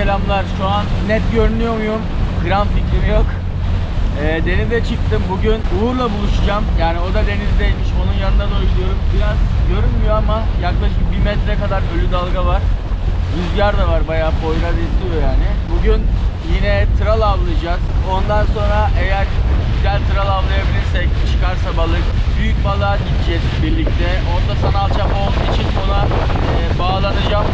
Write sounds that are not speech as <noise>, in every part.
Selamlar. Şu an net görünüyor muyum? Gram fikrim yok. Ee, denize çıktım. Bugün Uğur'la buluşacağım. Yani o da denizdeymiş. Onun yanına doğru gidiyorum. Biraz görünmüyor ama yaklaşık bir metre kadar ölü dalga var. Rüzgar da var. Bayağı boyuna esiyor yani. Bugün yine tral avlayacağız. Ondan sonra eğer güzel tral avlayabilirsek çıkarsa balık büyük balığa gideceğiz birlikte. Onda sanal çapa olduğu için ona e, bağlanacağım.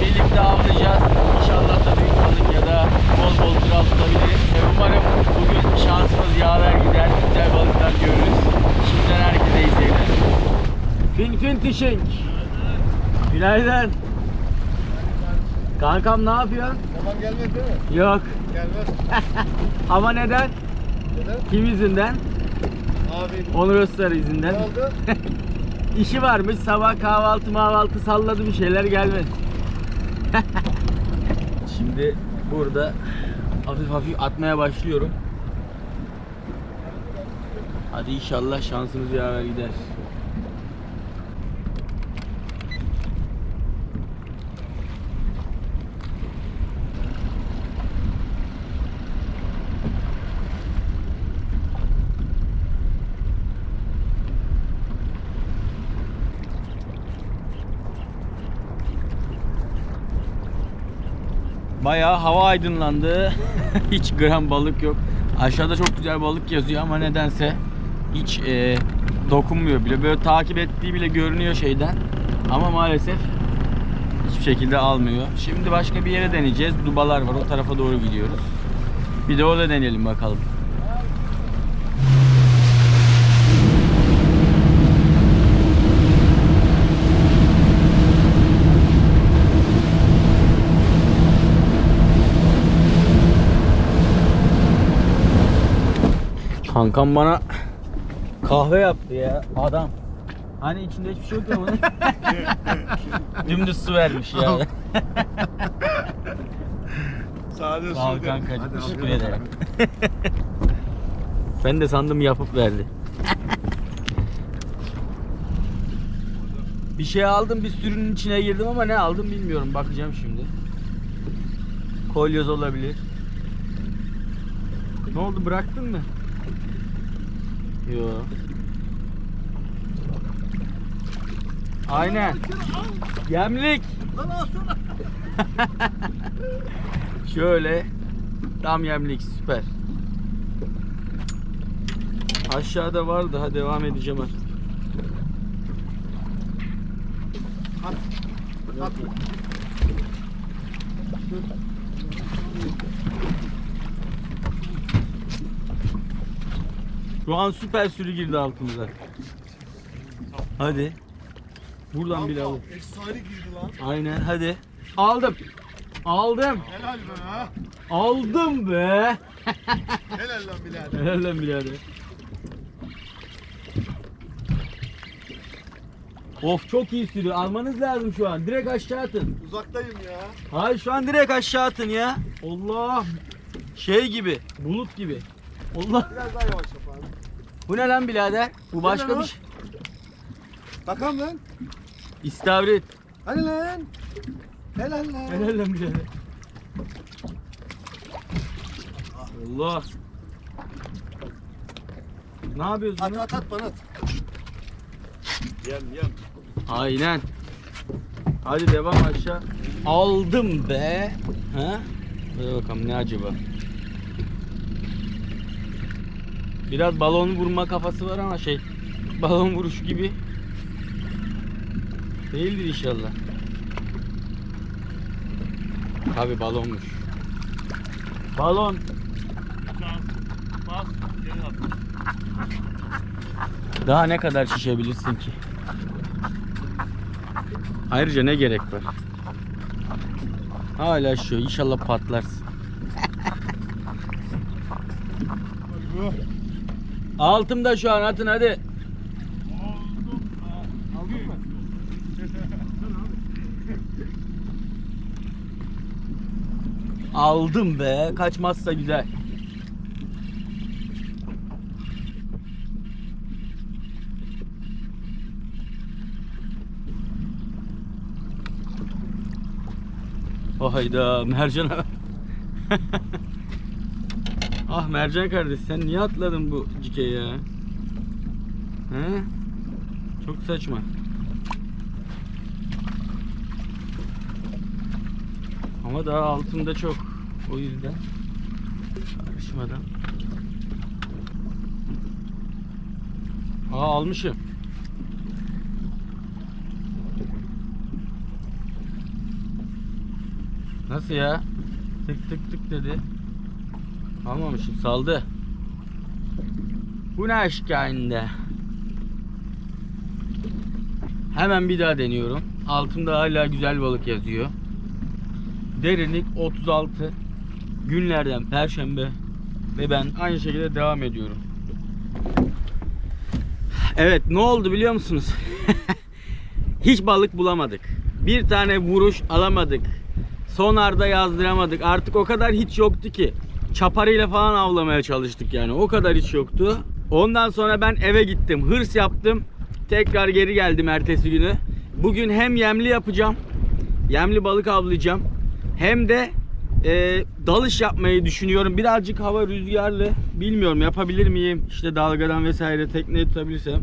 Birlikte avlayacağız. İnşallah da büyük balık ya da bol bol kral tutabiliriz. Ve umarım bugün şansımız yaver gider. Güzel balıklar görürüz. Şimdiden herkese iyi seyirler. Fin fin fishing. Günaydın. Kankam ne yapıyorsun? Tamam gelmedi değil mi? Yok. Gelmez. <laughs> Ama neden? Neden? Kim yüzünden? Abi Onur Özsar ne yüzünden. oldu? <laughs> İşi varmış. Sabah kahvaltı mahvaltı salladı bir şeyler gelmedi. <laughs> Şimdi burada hafif hafif atmaya başlıyorum. Hadi inşallah şansımız yaver gider. Bayağı hava aydınlandı. <laughs> hiç gram balık yok. Aşağıda çok güzel balık yazıyor ama nedense hiç e, dokunmuyor bile. Böyle takip ettiği bile görünüyor şeyden. Ama maalesef hiçbir şekilde almıyor. Şimdi başka bir yere deneyeceğiz. Dubalar var. O tarafa doğru gidiyoruz. Bir de orada deneyelim bakalım. Kankam bana kahve yaptı ya adam. Hani içinde hiçbir şey yok ya bunun. <laughs> Dümdüz su vermiş ya. <laughs> Sade Sağ ol kankacığım. Teşekkür ederim. <laughs> ben de sandım yapıp verdi. bir şey aldım bir sürünün içine girdim ama ne aldım bilmiyorum. Bakacağım şimdi. Kolyoz olabilir. Ne oldu bıraktın mı? Yo. Aynen. Yemlik. <laughs> Şöyle tam yemlik süper. Aşağıda vardı ha devam edeceğim artık. At. At. Şu an süper sürü girdi altımıza. Hadi. Buradan bile al. Efsane girdi lan. Aynen hadi. Aldım. Aldım. Helal be ha. Aldım be. Helal lan birader. Helal lan birader. Of çok iyi sürüyor. Almanız lazım şu an. Direkt aşağı atın. Uzaktayım ya. Hayır şu an direkt aşağı atın ya. Allah. Şey gibi. Bulut gibi. Allah. Biraz daha yavaş yap abi. Bu ne lan birader? Bu başka lan bir o? şey. Bakalım lan. İstavrit. Hadi lan. Helal lan. Helal lan birader. Allah. Ne yapıyorsun? At lan? at at bana at. Yem yem. Aynen. Hadi devam aşağı. Aldım be. Ha? Hadi bakalım ne acaba? Biraz balon vurma kafası var ama şey balon vuruşu gibi değildir inşallah. Tabi balonmuş. Balon. Daha ne kadar şişebilirsin ki? Ayrıca ne gerek var? Hala şu inşallah patlarsın. <laughs> Altımda şu an atın hadi. Aldın mı? Aldım be. Kaçmazsa güzel. Oh hayda mercana. <laughs> ah mercan kardeş sen niye atladın bu cikeye ya? He? Çok saçma. Ama daha altında çok. O yüzden karışmadan. Aa almışım. Nasıl ya? Tık tık tık dedi. Almamışım saldı. Bu ne aşkinde? Hemen bir daha deniyorum. Altımda hala güzel balık yazıyor. Derinlik 36. Günlerden Perşembe. Ve ben aynı şekilde devam ediyorum. Evet ne oldu biliyor musunuz? <laughs> Hiç balık bulamadık. Bir tane vuruş alamadık. Sonarda yazdıramadık. Artık o kadar hiç yoktu ki. Çaparıyla falan avlamaya çalıştık yani. O kadar hiç yoktu. Ondan sonra ben eve gittim. Hırs yaptım. Tekrar geri geldim ertesi günü. Bugün hem yemli yapacağım. Yemli balık avlayacağım. Hem de e, dalış yapmayı düşünüyorum. Birazcık hava rüzgarlı. Bilmiyorum yapabilir miyim? İşte dalgadan vesaire tekneyi tutabilirsem.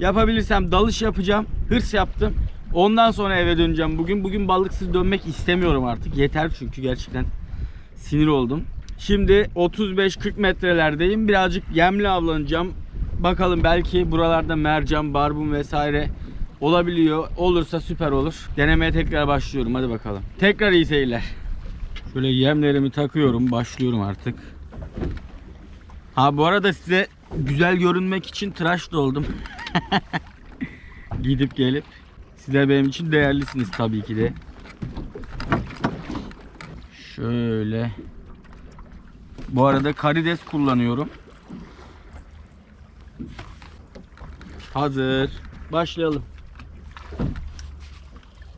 Yapabilirsem dalış yapacağım. Hırs yaptım. Ondan sonra eve döneceğim bugün. Bugün balıksız dönmek istemiyorum artık. Yeter çünkü gerçekten sinir oldum. Şimdi 35-40 metrelerdeyim. Birazcık yemli avlanacağım. Bakalım belki buralarda mercan, barbun vesaire olabiliyor. Olursa süper olur. Denemeye tekrar başlıyorum. Hadi bakalım. Tekrar iyi seyirler. Şöyle yemlerimi takıyorum. Başlıyorum artık. Ha bu arada size güzel görünmek için tıraş da oldum. <laughs> Gidip gelip. Sizler benim için değerlisiniz tabii ki de. Şöyle. Bu arada karides kullanıyorum. Hazır. Başlayalım.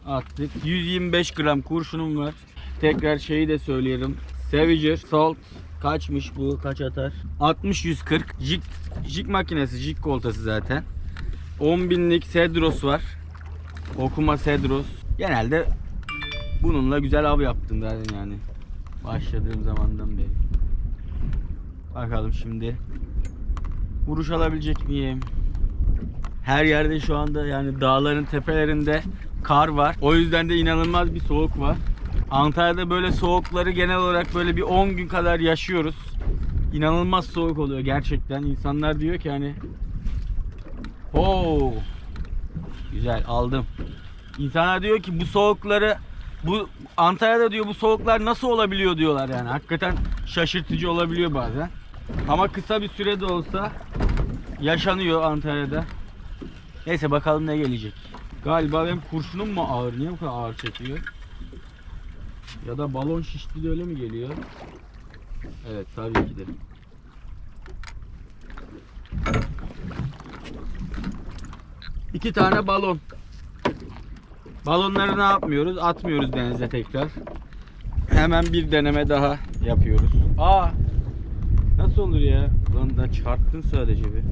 Attık. 125 gram kurşunum var. Tekrar şeyi de söyleyelim. Savager Salt kaçmış bu? Kaç atar? 60-140. Jig, jig makinesi, jig koltası zaten. 10 binlik Sedros var. Okuma Sedros. Genelde bununla güzel av yaptım zaten yani. Başladığım zamandan beri. Bakalım şimdi. Vuruş alabilecek miyim? Her yerde şu anda yani dağların tepelerinde kar var. O yüzden de inanılmaz bir soğuk var. Antalya'da böyle soğukları genel olarak böyle bir 10 gün kadar yaşıyoruz. İnanılmaz soğuk oluyor gerçekten. İnsanlar diyor ki hani Oo. Güzel aldım. İnsanlar diyor ki bu soğukları bu Antalya'da diyor bu soğuklar nasıl olabiliyor diyorlar yani. Hakikaten şaşırtıcı olabiliyor bazen. Ama kısa bir sürede olsa yaşanıyor Antalya'da. Neyse bakalım ne gelecek. Galiba benim kurşunum mu ağır? Niye bu kadar ağır çekiyor? Ya da balon şişti de öyle mi geliyor? Evet tabii ki de. İki tane balon. Balonları ne yapmıyoruz? Atmıyoruz denize tekrar. Hemen bir deneme daha yapıyoruz. Aa! Nasıl olur ya? Lan da çarptın sadece bir.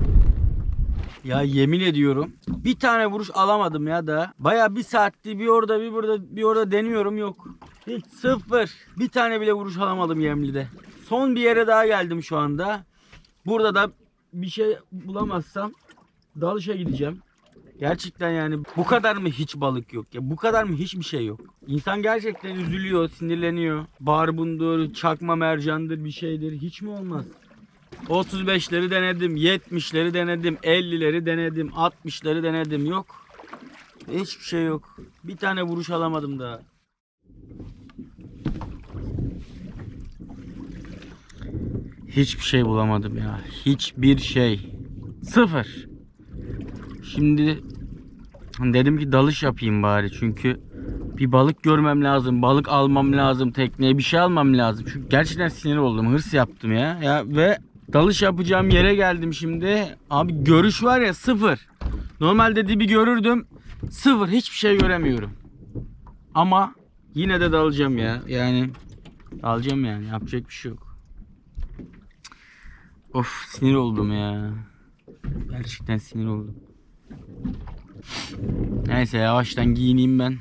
Ya yemin ediyorum bir tane vuruş alamadım ya da. Baya bir saatti bir orada bir burada bir orada deniyorum yok. Hiç sıfır. Bir tane bile vuruş alamadım Yemli'de. Son bir yere daha geldim şu anda. Burada da bir şey bulamazsam dalışa gideceğim. Gerçekten yani bu kadar mı hiç balık yok ya? Bu kadar mı hiçbir şey yok? İnsan gerçekten üzülüyor, sinirleniyor. Barbundur, çakma mercandır bir şeydir. Hiç mi olmaz? 35'leri denedim, 70'leri denedim, 50'leri denedim, 60'ları denedim. Yok. Hiçbir şey yok. Bir tane vuruş alamadım daha. Hiçbir şey bulamadım ya. Hiçbir şey. Sıfır. Şimdi dedim ki dalış yapayım bari çünkü bir balık görmem lazım, balık almam lazım, tekneye bir şey almam lazım. Çünkü gerçekten sinir oldum, hırs yaptım ya. Ya ve dalış yapacağım yere geldim şimdi. Abi görüş var ya sıfır. Normalde dibi görürdüm. Sıfır, hiçbir şey göremiyorum. Ama yine de dalacağım ya. Yani dalacağım yani. Yapacak bir şey yok. Of sinir oldum ya. Gerçekten sinir oldum. Neyse yavaştan giyineyim ben.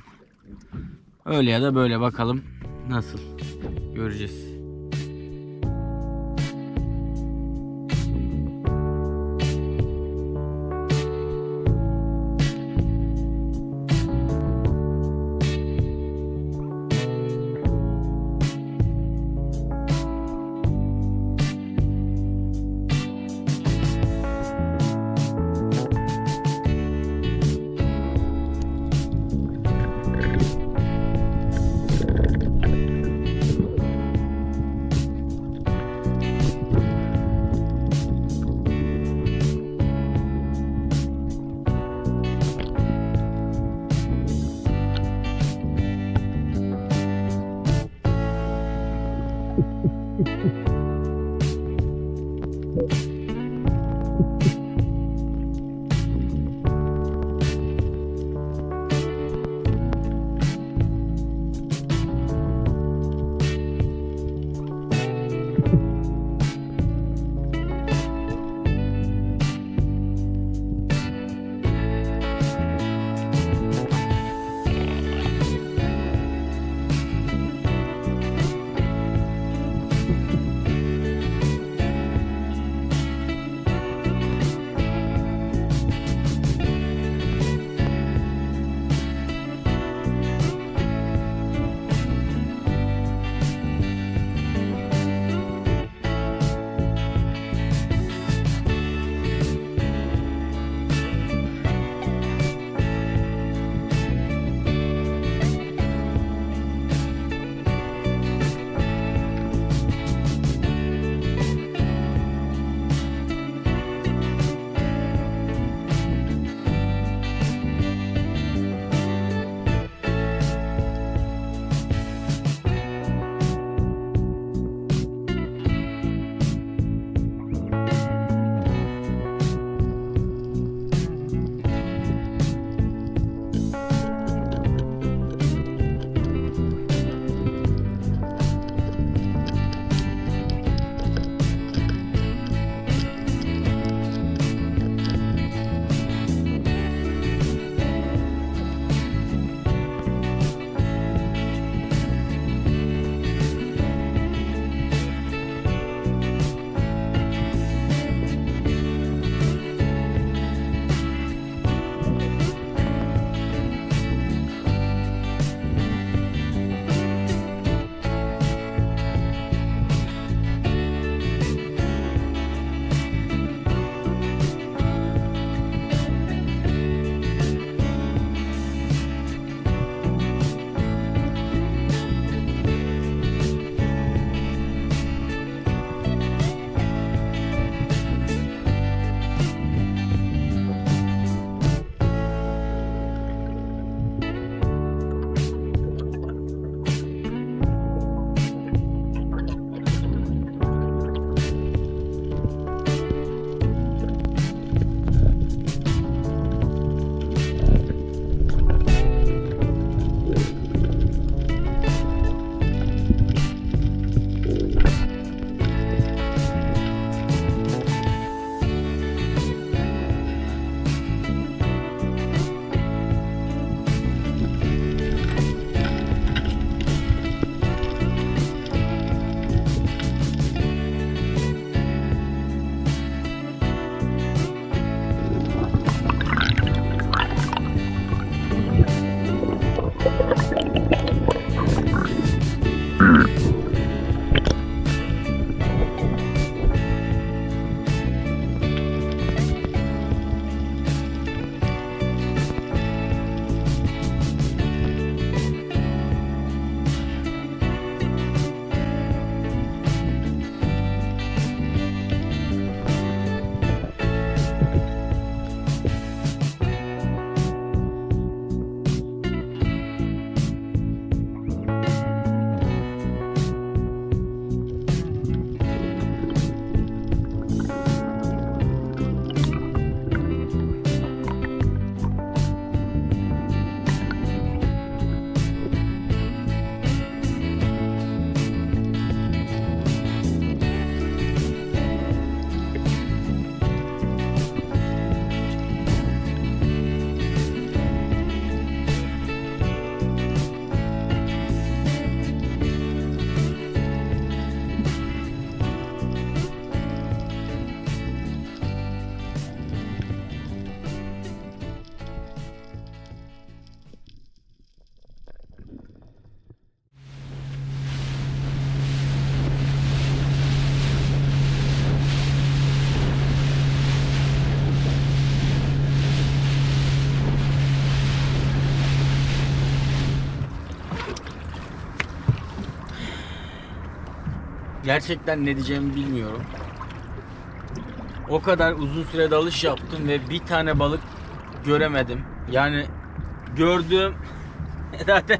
Öyle ya da böyle bakalım. nasıl göreceğiz. Ha ha ha. Gerçekten ne diyeceğimi bilmiyorum. O kadar uzun süre dalış yaptım ve bir tane balık göremedim. Yani gördüğüm <laughs> zaten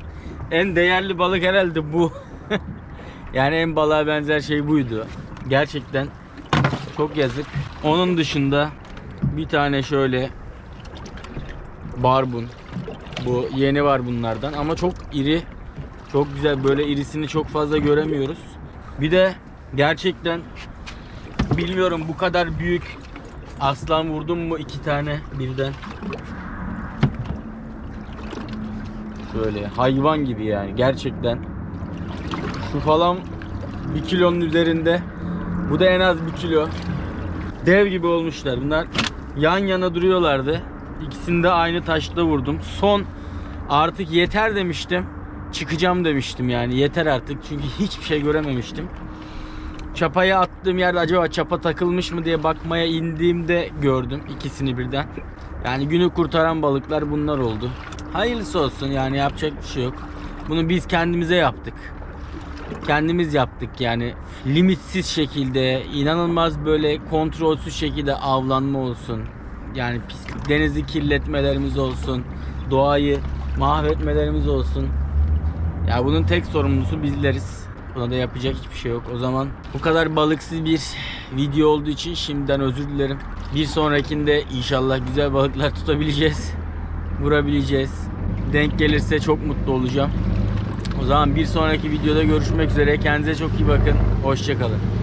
en değerli balık herhalde bu. <laughs> yani en balığa benzer şey buydu. Gerçekten çok yazık. Onun dışında bir tane şöyle barbun. Bu yeni var bunlardan ama çok iri. Çok güzel böyle irisini çok fazla göremiyoruz. Bir de gerçekten bilmiyorum bu kadar büyük aslan vurdum mu iki tane birden. Böyle hayvan gibi yani gerçekten. Şu falan bir kilonun üzerinde. Bu da en az bir kilo. Dev gibi olmuşlar. Bunlar yan yana duruyorlardı. İkisini de aynı taşla vurdum. Son artık yeter demiştim. Çıkacağım demiştim yani yeter artık. Çünkü hiçbir şey görememiştim. Çapaya attığım yerde acaba çapa takılmış mı diye bakmaya indiğimde gördüm ikisini birden. Yani günü kurtaran balıklar bunlar oldu. Hayırlısı olsun yani yapacak bir şey yok. Bunu biz kendimize yaptık. Kendimiz yaptık yani limitsiz şekilde inanılmaz böyle kontrolsüz şekilde avlanma olsun. Yani pislik denizi kirletmelerimiz olsun. Doğayı mahvetmelerimiz olsun. Ya bunun tek sorumlusu bizleriz. Buna da yapacak hiçbir şey yok. O zaman bu kadar balıksız bir video olduğu için şimdiden özür dilerim. Bir sonrakinde inşallah güzel balıklar tutabileceğiz. Vurabileceğiz. Denk gelirse çok mutlu olacağım. O zaman bir sonraki videoda görüşmek üzere. Kendinize çok iyi bakın. Hoşçakalın.